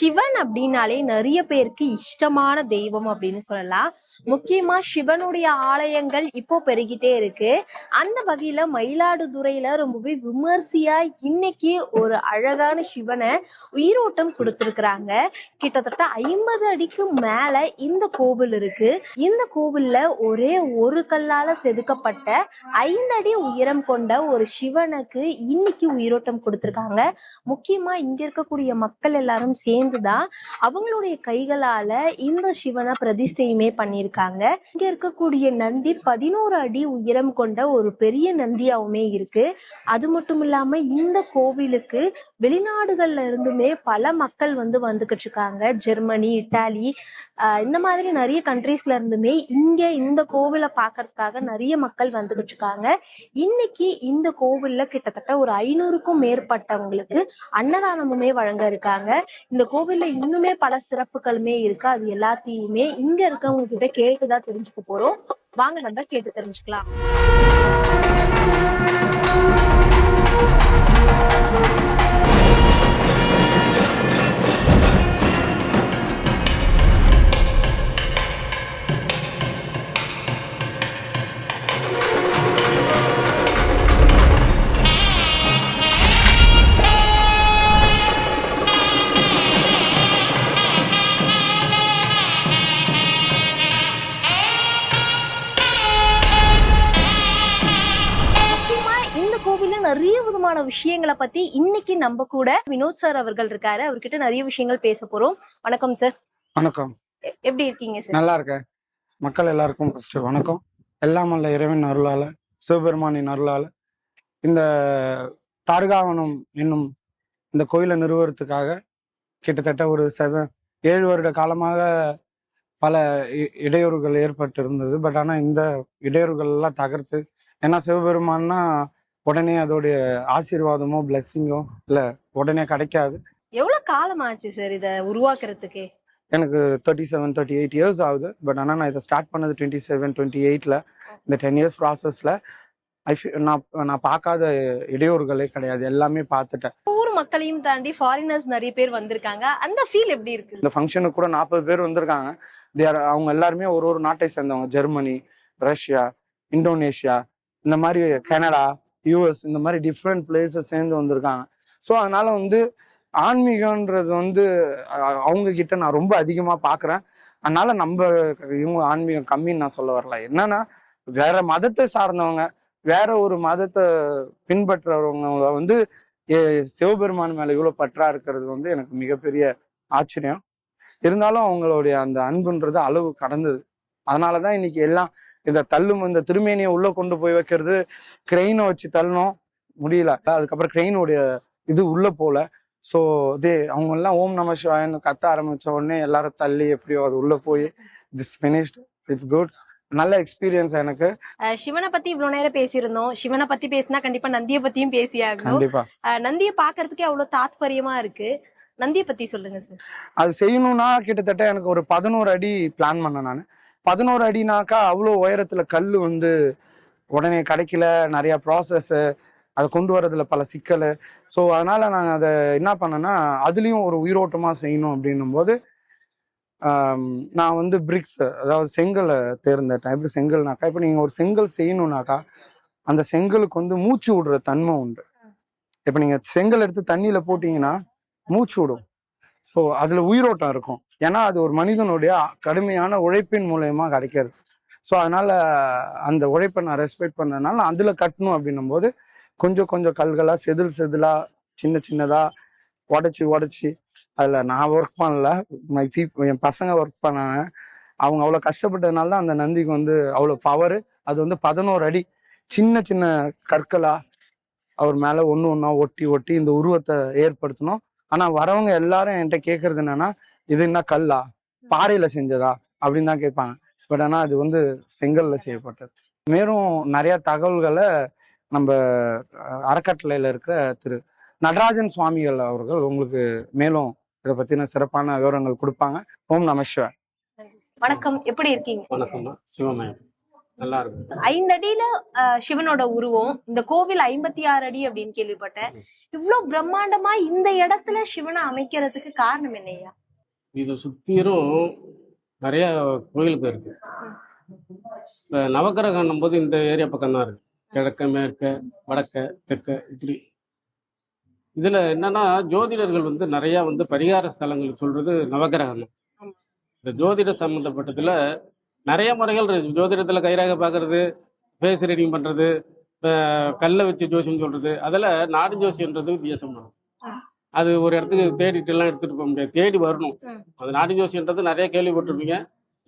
Sivan அப்படின்னாலே நிறைய பேருக்கு இஷ்டமான தெய்வம் அப்படின்னு சொல்லலாம். முக்கியமா சிவனுடைய ஆலயங்கள் இப்போ பெருகிட்டே இருக்கு. அந்த வகையில மயிலாடுதுறையில ரொம்பவே விமர்சையா இன்னைக்கு ஒரு அழகான சிவனை உயிரோட்டம் கொடுத்திருக்கிறாங்க. கிட்டத்தட்ட ஐம்பது அடிக்கு மேல இந்த கோவில் இருக்கு. இந்த கோவில்ல ஒரே ஒரு கல்லால செதுக்கப்பட்ட ஐந்து அடி உயரம் கொண்ட ஒரு சிவனுக்கு இன்னைக்கு உயிரோட்டம் கொடுத்திருக்காங்க. முக்கியமா இங்க இருக்கக்கூடிய மக்கள் எல்லாரும் சேர்ந்து சேர்ந்துதான் அவங்களுடைய கைகளால இந்த சிவனை பிரதிஷ்டையுமே பண்ணியிருக்காங்க. இங்க இருக்கக்கூடிய நந்தி பதினோரு அடி உயரம் கொண்ட ஒரு பெரிய நந்தியாவுமே இருக்கு. அது மட்டும் இல்லாம இந்த கோவிலுக்கு வெளிநாடுகள்ல இருந்துமே பல மக்கள் வந்து வந்துகிட்டு இருக்காங்க. ஜெர்மனி இட்டாலி ஆஹ் இந்த மாதிரி நிறைய கண்ட்ரீஸ்ல இருந்துமே இங்க இந்த கோவிலை பாக்குறதுக்காக நிறைய மக்கள் வந்துகிட்டு இருக்காங்க. இன்னைக்கு இந்த கோவில்ல கிட்டத்தட்ட ஒரு ஐநூறுக்கும் மேற்பட்டவங்களுக்கு அன்னதானமுமே வழங்க இருக்காங்க. இந்த கோவில்ல இன்னுமே பல சிறப்புகளுமே இருக்கு. அது எல்லாத்தையுமே இங்க இருக்கவங்க கிட்ட கேட்டுதான் தெரிஞ்சுக்க போறோம். வாங்க நம்ம கேட்டு தெரிஞ்சுக்கலாம். பத்தி இன்னைக்கு நம்ம கூட வினோத் சார் அவர்கள் இருக்காரு. அவர்கிட்ட நிறைய விஷயங்கள் பேச போறோம். வணக்கம் சார் வணக்கம். எப்படி இருக்கீங்க சார் நல்லா இருக்கேன். மக்கள் எல்லாருக்கும் ஃபர்ஸ்ட் வணக்கம். எல்லாம் அல்ல இறைவன் அருளால சிவபெருமானின் அருளால. இந்த தார்காவனம் என்னும் இந்த கோயிலை நிறுவறதுக்காக கிட்டத்தட்ட ஒரு செவன் ஏழு வருட காலமாக பல இடையூறுகள் ஏற்பட்டு இருந்தது பட் ஆனால் இந்த இடையூறுகள் எல்லாம் தகர்த்து ஏன்னா சிவபெருமான்னா உடனே அதோடைய ஆசீர்வாதமோ பிளெஸ்ஸிங்கோ இல்லை உடனே கிடைக்காது. எவ்வளவு காலம் ஆச்சு சார் இத உருவாக்குறதுக்கு? எனக்கு thirty seven thirty eight years ஆகுது. பட் ஆனால் நான் இதை ஸ்டார்ட் பண்ணது டுவெண்ட்டி செவன் டுவெண்ட்டி எயிட்டில் இந்த டென் இயர்ஸ் ப்ராசஸில் ஐ நான் நான் பார்க்காத இடையூறுகளே கிடையாது. எல்லாமே பார்த்துட்டேன். ஊர் மக்களையும் தாண்டி ஃபாரினர்ஸ் நிறைய பேர் வந்திருக்காங்க. அந்த ஃபீல் எப்படி இருக்கு? இந்த ஃபங்க்ஷனுக்கு கூட நாற்பது பேர் வந்திருக்காங்க. Are- அவங்க எல்லாருமே ஒரு ஒரு நாட்டை சேர்ந்தவங்க. ஜெர்மனி ரஷ்யா இந்தோனேஷியா இந்த மாதிரி கனடா யூஎஸ் இந்த மாதிரி டிஃப்ரெண்ட் பிளேஸஸ் சேர்ந்து வந்திருக்காங்க. ஸோ அதனால வந்து ஆன்மீகன்றது வந்து அவங்க கிட்ட நான் ரொம்ப அதிகமாக பார்க்கறேன் அதனால நம்ம இவங்க ஆன்மீகம் கம்மின்னு நான் சொல்ல வரல. என்னன்னா வேற மதத்தை சார்ந்தவங்க வேற ஒரு மதத்தை பின்பற்றுறவங்க வந்து சிவபெருமான் மேல இவ்வளோ பற்றா இருக்கிறது வந்து எனக்கு மிகப்பெரிய ஆச்சரியம். இருந்தாலும் அவங்களுடைய அந்த அன்புன்றது அளவு கடந்தது. அதனாலதான் இன்னைக்கு எல்லாம் இந்த தள்ளும் இந்த திருமேனியை உள்ள கொண்டு போய் வைக்கிறது. கிரெயினை வச்சு தள்ளணும். முடியல. அதுக்கப்புறம் கிரெயினுடைய இது உள்ள போல. ஸோ இதே அவங்க எல்லாம் ஓம் நம சிவாயன்னு கத்த ஆரம்பிச்ச உடனே எல்லாரும் தள்ளி எப்படியோ அது உள்ள போய் திஸ் finished. இட்ஸ் குட் நல்ல எக்ஸ்பீரியன்ஸ் எனக்கு. சிவனை பத்தி இவ்வளவு நேரம் பேசியிருந்தோம். சிவனை பத்தி பேசினா கண்டிப்பா நந்திய பத்தியும் பேசியாகணும். கண்டிப்பா. நந்திய பாக்குறதுக்கே அவ்வளவு தாத்பரியமா இருக்கு. நந்திய பத்தி சொல்லுங்க சார் அது செய்யணும்னா கிட்டத்தட்ட எனக்கு ஒரு பதினோரு அடி பிளான் பண்ணேன் நான். பதினோரு அடினாக்கா அவ்வளோ உயரத்துல கல் வந்து உடனே கிடைக்கல நிறைய ப்ராசஸ் அதை கொண்டு வரதுல பல சிக்கல். ஸோ அதனால நான் அதை என்ன பண்ணேன்னா அதுலேயும் ஒரு உயிரோட்டமாக செய்யணும் அப்படின்னும் போது நான் வந்து பிரிக்ஸ் அதாவது செங்கலை தேர்ந்தெடுத்தேன். எப்படி செங்கல்னாக்கா இப்போ நீங்கள் ஒரு செங்கல் செய்யணும்னாக்கா அந்த செங்கலுக்கு வந்து மூச்சு விடுற தன்மை உண்டு. இப்போ நீங்கள் செங்கல் எடுத்து தண்ணியில் போட்டிங்கன்னா மூச்சு விடும். ஸோ அதில் உயிரோட்டம் இருக்கும். ஏன்னா அது ஒரு மனிதனுடைய கடுமையான உழைப்பின் மூலயமா கிடைக்கிறது. ஸோ அதனால் அந்த உழைப்பை நான் ரெஸ்பெக்ட் பண்ணதுனால நான் அதில் கட்டணும் அப்படின்னும் போது கொஞ்சம் கொஞ்சம் கல்களாக செதில் செதிலாக சின்ன சின்னதாக உடச்சி உடச்சி அதில் நான் ஒர்க் பண்ணல. மை பீப் என் பசங்க ஒர்க் பண்ணாங்க. அவங்க அவ்வளோ கஷ்டப்பட்டதுனால தான் அந்த நந்திக்கு வந்து அவ்வளோ பவர் அது வந்து பதினோரு அடி சின்ன சின்ன கற்களாக அவர் மேலே ஒன்று ஒன்றா ஒட்டி ஒட்டி இந்த உருவத்தை ஏற்படுத்தணும். ஆனா வரவங்க எல்லாரும் என்கிட்ட கேட்கறது என்னன்னா இது என்ன கல்லா? பாறையில செஞ்சதா? அப்படின்னு தான் கேட்பாங்க. பட் ஆனா அது வந்து செங்கல்ல செய்யப்பட்டது. மேலும் நிறைய தகவல்களை நம்ம அறக்கட்டளையில இருக்கிற திரு நடராஜன் சுவாமிகள் அவர்கள் உங்களுக்கு மேலும் இதை பத்தின சிறப்பான விவரங்கள் கொடுப்பாங்க. ஓம் நம வணக்கம். எப்படி இருக்கீங்க? வணக்கம்மா சிவமயம். நல்லா இருக்கும் ஐந்து அடியில சிவனோட உருவம் இந்த கோவில் ஐம்பத்தி ஆறு அடி அப்படின்னு கேள்விப்பட்டேன். இவ்வளவு பிரம்மாண்டமா இந்த இடத்துல சிவனை அமைக்கிறதுக்கு காரணம் என்னய்யா? இது சுத்திரும் நிறைய கோயிலுக்கு இருக்கு. இப்ப நவக்கிரகம் போது இந்த ஏரியா பக்கம் தான் இருக்கு. கிழக்க மேற்க வடக்க தெற்க இப்படி. இதுல என்னன்னா ஜோதிடர்கள் வந்து நிறைய வந்து பரிகார ஸ்தலங்கள் சொல்றது ஆமா. இந்த ஜோதிட சம்பந்தப்பட்டதுல நிறைய முறைகள் இருக்கு. ஜோதிடத்துல கைராக பாக்குறது ஃபேஸ் ரீடிங் பண்றது இப்ப கல்லை வச்சு ஜோசியம் சொல்றது அதுல நாடு ஜோசியன்றது வித்தியாசமானது ஆ. அது ஒரு இடத்துக்கு தேடிட்டு எல்லாம் எடுத்துட்டு போக முடியாது. தேடி வரணும். அது நாடு ஜோசியன்றது நிறைய கேள்விப்பட்டிருப்பீங்க.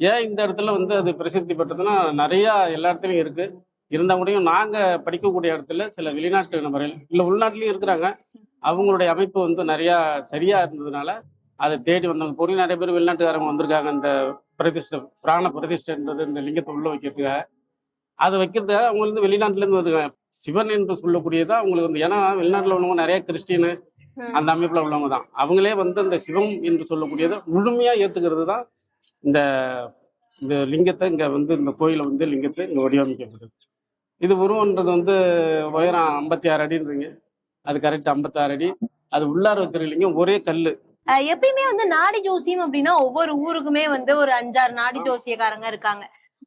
ஏன் இந்த இடத்துல வந்து அது பிரசித்தி பெற்றதுன்னா நிறைய எல்லா இடத்துலயும் இருக்கு. இருந்தா கூடயும் நாங்க படிக்கக்கூடிய இடத்துல சில வெளிநாட்டு நபர்கள் இல்ல உள்நாட்டிலயும் இருக்கிறாங்க. அவங்களுடைய அமைப்பு வந்து நிறைய சரியா இருந்ததுனால அதை தேடி வந்தவங்க. போய் நிறைய பேர் வெளிநாட்டுக்காரங்க வந்திருக்காங்க. இந்த பிரதிஷ்டை பிராண பிரதிஷ்டைன்றது இந்த லிங்கத்தை உள்ள வைக்கிறதுக்காக. அதை வைக்கிறதுக்காக அவங்க வந்து வெளிநாட்டுல இருந்து வருவாங்க. சிவன் என்று சொல்லக்கூடியதான் அவங்களுக்கு வந்து ஏன்னா வெளிநாட்டுல உள்ளவங்க நிறைய கிறிஸ்டின். அந்த அமைப்புல உள்ளவங்க தான். அவங்களே வந்து அந்த சிவம் என்று சொல்லக்கூடியதை முழுமையா ஏத்துக்கிறது தான் இந்த இந்த லிங்கத்தை இங்க வந்து இந்த கோயிலை வந்து லிங்கத்தை இங்க வடிவமைக்கப்படுது. இது உருவன்றது வந்து உயரம் ஐம்பத்தி ஆறு அடின்றீங்க. அது கரெக்ட் ஐம்பத்தாறு அடி. அது உள்ளார வச்சிருக்கீங்க ஒரே கல்லு. அஹ், எப்பயுமே வந்து நாடி ஜோசியம் அப்படின்னா ஒவ்வொரு ஊருக்குமே வந்து ஒரு அஞ்சாறு நாடி ஜோசியக்காரங்க இருக்காங்க.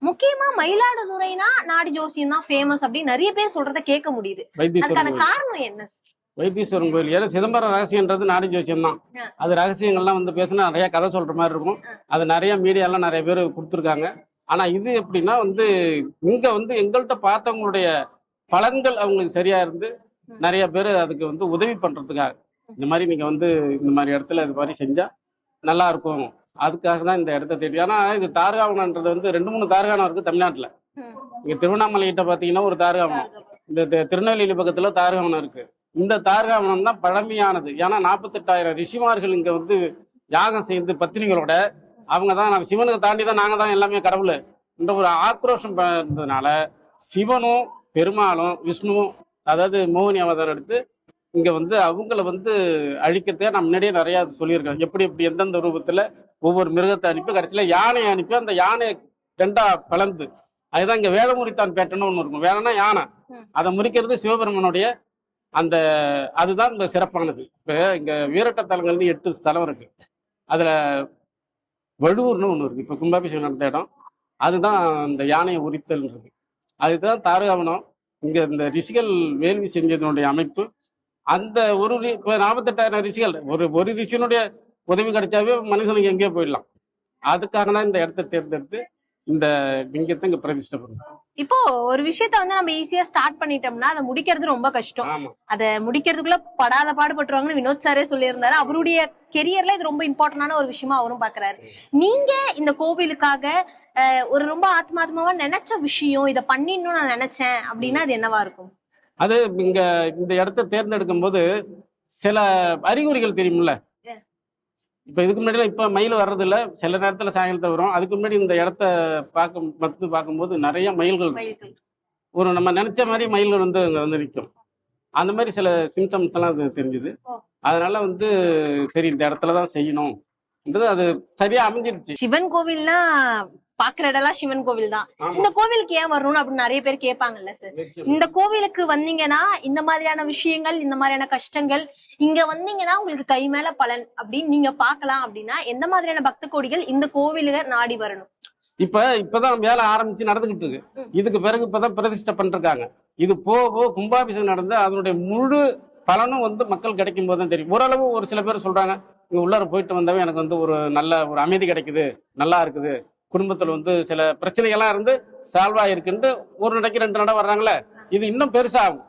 முக்கியமா மயிலாடுதுறைனா நாடி ஜோசியம் தான் ஃபேமஸ் அப்படின்னு நிறைய பேர் சொல்றத கேட்க முடியுது. அதுக்கான காரணம் என்ன? வைத்தீஸ்வரன் கோயில். ஏன்னா சிதம்பரம் ரகசியன்றது நாடி ஜோசியம் தான். அது ரகசியங்கள்லாம் வந்து பேசினா நிறைய கதை சொல்ற மாதிரி இருக்கும். அது நிறைய மீடியாலாம் நிறைய பேர் கொடுத்துருக்காங்க. ஆனா இது எப்படின்னா வந்து இங்க வந்து எங்கள்கிட்ட பார்த்தவங்களுடைய பலன்கள் அவங்களுக்கு சரியா இருந்து நிறைய பேர் அதுக்கு வந்து உதவி பண்றதுக்காக. இந்த மாதிரி நீங்க வந்து இந்த மாதிரி இடத்துல இது மாதிரி செஞ்சா நல்லா இருக்கும். அதுக்காக தான் இந்த இடத்த தேடி. ஆனா இது தாரகாவனன்றது வந்து ரெண்டு மூணு தாரகாவனம் இருக்கு தமிழ்நாட்டுல. இங்கே இங்க திருவண்ணாமலை கிட்ட பாத்தீங்கன்னா ஒரு தாரகாவனம். இந்த திருநெல்வேலி பக்கத்தில் தாரகாவனம் இருக்கு. இந்த தாரகாவனம் தான் பழமையானது. ஏன்னா நாற்பத்தெட்டாயிரம் ரிஷிமார்கள் இங்க வந்து யாகம் செய்து பத்தினிகளோட அவங்க தான் நம்ம சிவனுக்கு தாண்டி தான் நாங்கள் தான் எல்லாமே கடவுள். என்ற ஒரு ஆக்ரோஷம் இருந்ததுனால சிவனும் பெருமாளும் விஷ்ணுவும் அதாவது மோகினி அவதாரம் எடுத்து இங்க வந்து அவங்கள வந்து அழிக்கிறதுக்கு நான் முன்னாடியே நிறைய சொல்லியிருக்கேன். எப்படி எப்படி எந்தெந்த ரூபத்துல ஒவ்வொரு மிருகத்தை அனுப்பி கடைசியில யானையை அனுப்பி அந்த யானையை ரெண்டா கலந்து அதுதான் இங்க வேதமுறித்தான் பேட்டன்னு ஒண்ணு இருக்கும். வேலைன்னா யானை. அதை முறிக்கிறது சிவபெருமனுடைய அந்த அதுதான் இந்த சிறப்பானது. இப்ப இங்க வீரட்ட தலங்கள்னு எட்டு ஸ்தலம் இருக்கு. அதுல வழுவூர்னு ஒண்ணு இருக்கு. இப்ப கும்பாபிஷேகம் நடந்த இடம். அதுதான் இந்த யானையை உரித்தல்ன்றது. அதுதான் தாரகாவனம். இங்க இந்த ரிஷிகள் வேள்வி செஞ்சதனுடைய அமைப்பு. அந்த ஒரு இப்ப நாற்பத்தெட்டாயிரம் ரிஷிகள் ஒரு ஒரு ரிஷியனுடைய உதவி கிடைச்சாவே மனுஷனுக்கு எங்கேயோ போயிடலாம். அதுக்காக தான் இந்த இடத்த தேர்ந்தெடுத்து இந்த லிங்கத்தை இங்க பிரதிஷ்டை இப்போ ஒரு விஷயத்த வந்து நம்ம ஈஸியா ஸ்டார்ட் பண்ணிட்டோம்னா அதை முடிக்கிறது ரொம்ப கஷ்டம். அதை முடிக்கிறதுக்குள்ள படாத பாடுபட்டுருவாங்கன்னு வினோத் சாரே சொல்லியிருந்தாரு. அவருடைய கெரியர்ல இது ரொம்ப இம்பார்ட்டன்டான ஒரு விஷயமா அவரும் பாக்குறாரு நீங்க இந்த கோவிலுக்காக ஒரு ரொம்ப ஆத்மாத்மாவா நினைச்ச விஷயம் இதை பண்ணிடணும்னு நான் நினைச்சேன் அப்படின்னா அது என்னவா இருக்கும்? அது இங்க இந்த இடத்த தேர்ந்தெடுக்கும் போது சில அறிகுறிகள் தெரியும்ல. இப்ப இதுக்கு முன்னாடி இப்ப மயில் வர்றது இல்ல சில நேரத்துல சாயங்காலத்துல வரும். அதுக்கு முன்னாடி இந்த இடத்த பார்க்க வந்து பார்க்கும்போது நிறைய மயில்கள். ஒரு நம்ம நினைச்ச மாதிரி மயில்கள் வந்து அங்க வந்து நிற்கும் அந்த மாதிரி சில சிம்டம்ஸ் எல்லாம் அது தெரிஞ்சுது. அதனால வந்து சரி இந்த இடத்துல தான் செய்யணும்ன்றது அது சரியா அமைஞ்சிருச்சு. சிவன் கோவில்னா பாக்குற இடம்லாம் சிவன் கோவில் தான். இந்த கோவிலுக்கு ஏன் வரணும்னு அப்படின்னு நிறைய பேர் கேட்பாங்கல்ல சார். இந்த கோவிலுக்கு வந்தீங்கன்னா இந்த மாதிரியான விஷயங்கள் இந்த மாதிரியான கஷ்டங்கள் இங்க வந்தீங்கன்னா உங்களுக்கு கை மேல பலன் அப்படின்னு நீங்க பார்க்கலாம் அப்படின்னா எந்த மாதிரியான பக்த கோடிகள் இந்த கோவிலுக்கு நாடி வரணும்? இப்ப இப்பதான் வேலை ஆரம்பிச்சு நடந்துகிட்டு இருக்கு. இதுக்கு பிறகு இப்பதான் பிரதிஷ்டை பண்ணிருக்காங்க. இது போக போக கும்பாபிஷேகம் நடந்து அதனுடைய முழு பலனும் வந்து மக்கள் கிடைக்கும் போது தான் தெரியும். ஓரளவு ஒரு சில பேர் சொல்றாங்க இங்க உள்ளார போயிட்டு வந்தவன் எனக்கு வந்து ஒரு நல்ல ஒரு அமைதி கிடைக்குது நல்லா இருக்குது. குடும்பத்தில் வந்து சில பிரச்சனைகள்லாம் இருந்து சால்வ் ஆயிருக்குன்ட்டு ஒரு நடைக்கு ரெண்டு நடை வர்றாங்களே இது இன்னும் பெருசாகும்.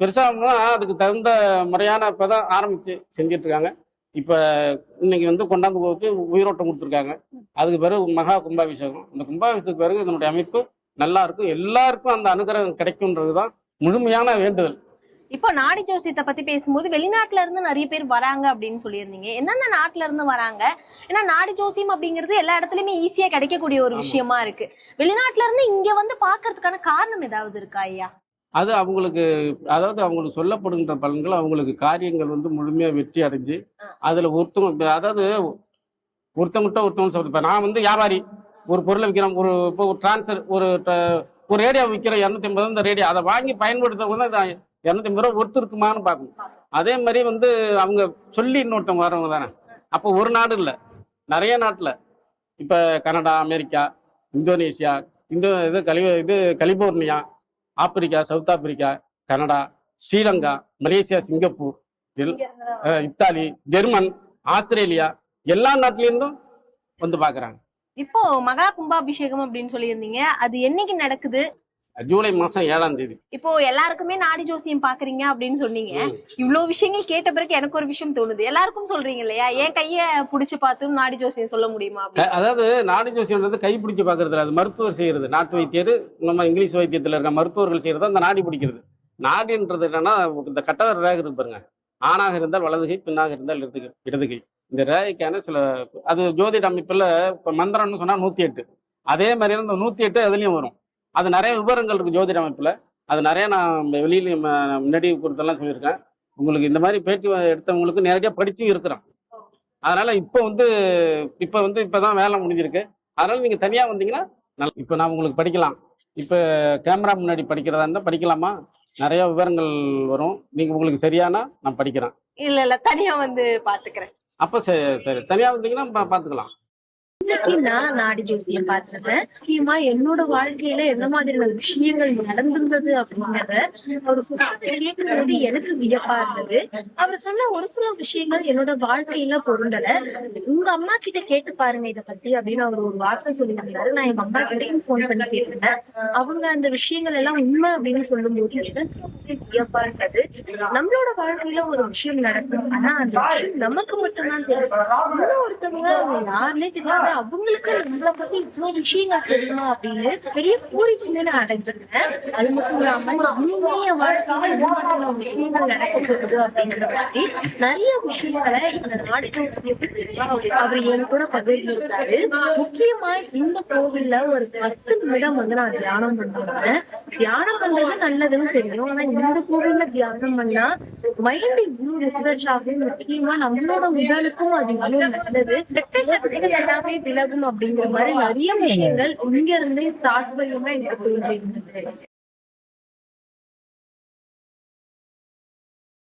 பெருசாகும்னா அதுக்கு தகுந்த முறையான இப்பதான் ஆரம்பித்து செஞ்சிட்டு இருக்காங்க இப்போ இன்னைக்கு வந்து கொண்டாந்து போக்கு உயிரோட்டம் கொடுத்துருக்காங்க. அதுக்கு பிறகு மகா கும்பாபிஷேகம். இந்த கும்பாபிஷேகத்துக்கு பிறகு இதனுடைய அமைப்பு நல்லா இருக்கும். எல்லாருக்கும் அந்த அனுகிரகம் கிடைக்கும்ன்றதுதான் முழுமையான வேண்டுதல். இப்போ நாடி ஜோசியத்தை பத்தி பேசும்போது வெளிநாட்டுல இருந்து நிறைய பேர் வராங்க அப்படின்னு சொல்லியிருந்தீங்க. எந்தெந்த நாட்டுல இருந்து வராங்க? ஏன்னா நாடி ஜோசியம் அப்படிங்கிறது எல்லா இடத்துலயுமே ஈஸியா கிடைக்கக்கூடிய ஒரு. விஷயமா இருக்கு. வெளிநாட்டுல இருந்து இங்க வந்து பாக்குறதுக்கான காரணம் ஏதாவது இருக்கா ஐயா? அது அவங்களுக்கு அதாவது அவங்களுக்கு சொல்லப்படுகின்ற பலன்கள் அவங்களுக்கு காரியங்கள் வந்து முழுமையாக வெற்றி அடைஞ்சு அதில் ஒருத்தவங்க அதாவது ஒருத்தவங்ககிட்ட ஒருத்தவங்க இப்போ நான் வந்து வியாபாரி ஒரு பொருளை விற்கிறேன் ஒரு இப்போ ஒரு டிரான்ஸ்ஃபர் ஒரு ஒரு ரேடியோ விற்கிறேன் இரநூத்தி ஐம்பது இந்த ரேடியோ அதை வாங்கி பயன்படுத்துறவங்க தான் இரநூத்தி ஐம்பது ரூபா ஒருத்தர் இருக்குமான்னு பார்க்கணும். அதே மாதிரி வந்து அவங்க சொல்லி இன்னொருத்தவங்க வரவங்க தானே. அப்போ ஒரு நாடு இல்லை. நிறைய நாட்டில். இப்போ கனடா அமெரிக்கா இந்தோனேஷியா இந்தோ இது கலி இது California Africa South Africa Canada Sri Lanka Malaysia Singapore Italy German Australia எல்லா நாட்டிலேருந்தும் வந்து பார்க்குறாங்க. இப்போ மகா கும்பாபிஷேகம் அப்படின்னு சொல்லியிருந்தீங்க. அது என்னைக்கு நடக்குது? ஜூலை மாதம் ஏழாம் தேதி. இப்போ எல்லாருக்குமே நாடி ஜோசியம் பாக்குறீங்க அப்படின்னு சொன்னீங்க. இவ்வளவு விஷயங்கள் கேட்ட பிறகு எனக்கு ஒரு விஷயம் தோணுது. எல்லாருக்கும் சொல்றீங்க இல்லையா? என் கைய புடிச்சு பார்த்தும் நாடி ஜோசியம் சொல்ல முடியுமா அதாவது நாடி ஜோசியம்ன்றது கை பிடிச்சு பார்க்கறது அது மருத்துவர் செய்யறது. நாட்டு வைத்தியர் நம்ம இங்கிலீஷ் வைத்தியத்தில் இருக்க மருத்துவர்கள் செய்யறது அந்த நாடி பிடிக்கிறது. நாடின்றது என்னன்னா இந்த கட்டவர் ரேக இருக்கு பாருங்க. ஆணாக இருந்தால் வலதுகை பெண்ணாக இருந்தால் இடதுகை இடதுகை இந்த ரேகைக்கான சில அது ஜோதிட அமைப்பில் இப்போ மந்திரம்னு சொன்னா நூத்தி எட்டு. அதே மாதிரி இந்த நூத்தி எட்டு அதுலயும் வரும். அது நிறைய விவரங்கள் இருக்கு ஜோதிட அமைப்புல. அது நிறைய நான் வெளியில முன்னாடி கொடுத்தெல்லாம் சொல்லியிருக்கேன். உங்களுக்கு இந்த மாதிரி பேட்டி எடுத்தவங்களுக்கு நேரடியாக படிச்சு இருக்கிறோம். அதனால இப்போ வந்து இப்போ வந்து இப்பதான் வேலை முடிஞ்சிருக்கு. அதனால நீங்க தனியா வந்தீங்கன்னா நல்ல இப்போ நான் உங்களுக்கு படிக்கலாம். இப்போ கேமரா முன்னாடி படிக்கிறதா இருந்தால் படிக்கலாமா? நிறைய விவரங்கள் வரும். நீங்க உங்களுக்கு சரியானா நான் படிக்கிறேன். இல்ல இல்ல தனியா வந்து பாத்துக்கிறேன். அப்போ சரி சரி. தனியா வந்தீங்கன்னா பா- பார்த்துக்கலாம் இன்னைக்கு நான் நாடி ஜோசியம் பார்த்தேன் முக்கியமா என்னோட வாழ்க்கையில என்ன மாதிரியான விஷயங்கள் நடந்திருந்தது அப்படிங்கறத அவர் சொல்றது எனக்கு வியப்பா இருந்தது. அவர் சொன்ன ஒரு சில விஷயங்கள் என்னோட வாழ்க்கையில பொருந்தல. உங்க அம்மா கிட்ட கேட்டு பாருங்க இத பத்தி அப்படின்னு அவர் ஒரு வார்த்தை சொல்லியிருந்தாரு. நான் எங்க அம்மா கிட்டையும் போன் பண்ணி கேட்டிருந்தேன். அவங்க அந்த விஷயங்கள் எல்லாம் உண்மை அப்படின்னு சொல்லும்போது எனக்கு வியப்பா இருந்தது. நம்மளோட வாழ்க்கையில ஒரு விஷயம் நடக்கும். ஆனா அந்த விஷயம் நமக்கு மட்டும்தான் தெரியும். இன்னும் ஒருத்தவங்க அவங்க யாருன்னே தெரியாது அவங்களுக்கு நம்மளை பத்தி இவ்வளவு விஷயங்கள் தெரியும் அப்படின்னு பெரிய பூரிப்புமே நான் அடைஞ்சிருக்கேன். அது மட்டும் இல்லாம இன்னுமே வாழ்க்கையில மாதிரியான விஷயங்கள் நடக்கிறது அப்படிங்கிற மாதிரி நிறைய விஷயங்களை இந்த நாடு அவர் என் கூட பகிர்ந்திருக்காரு. முக்கியமா இந்த கோவில்ல ஒரு பத்து நிமிடம் வந்து நான் தியானம் பண்ணுவேன். தியானம் பண்றது நல்லதுன்னு தெரியும். ஆனா இந்த கோவில்ல தியானம் பண்ணா மைண்ட் இவ்வளவு ரிசர்ச் ஆகும். முக்கியமா நம்மளோட உடலுக்கும் அது இவ்வளவு நல்லது. எல்லாமே விலகும் அப்படிங்கிற மாதிரி நிறைய விஷயங்கள் இங்க இருந்தே தாத்பரியமா எனக்கு தோன்றியிருந்தது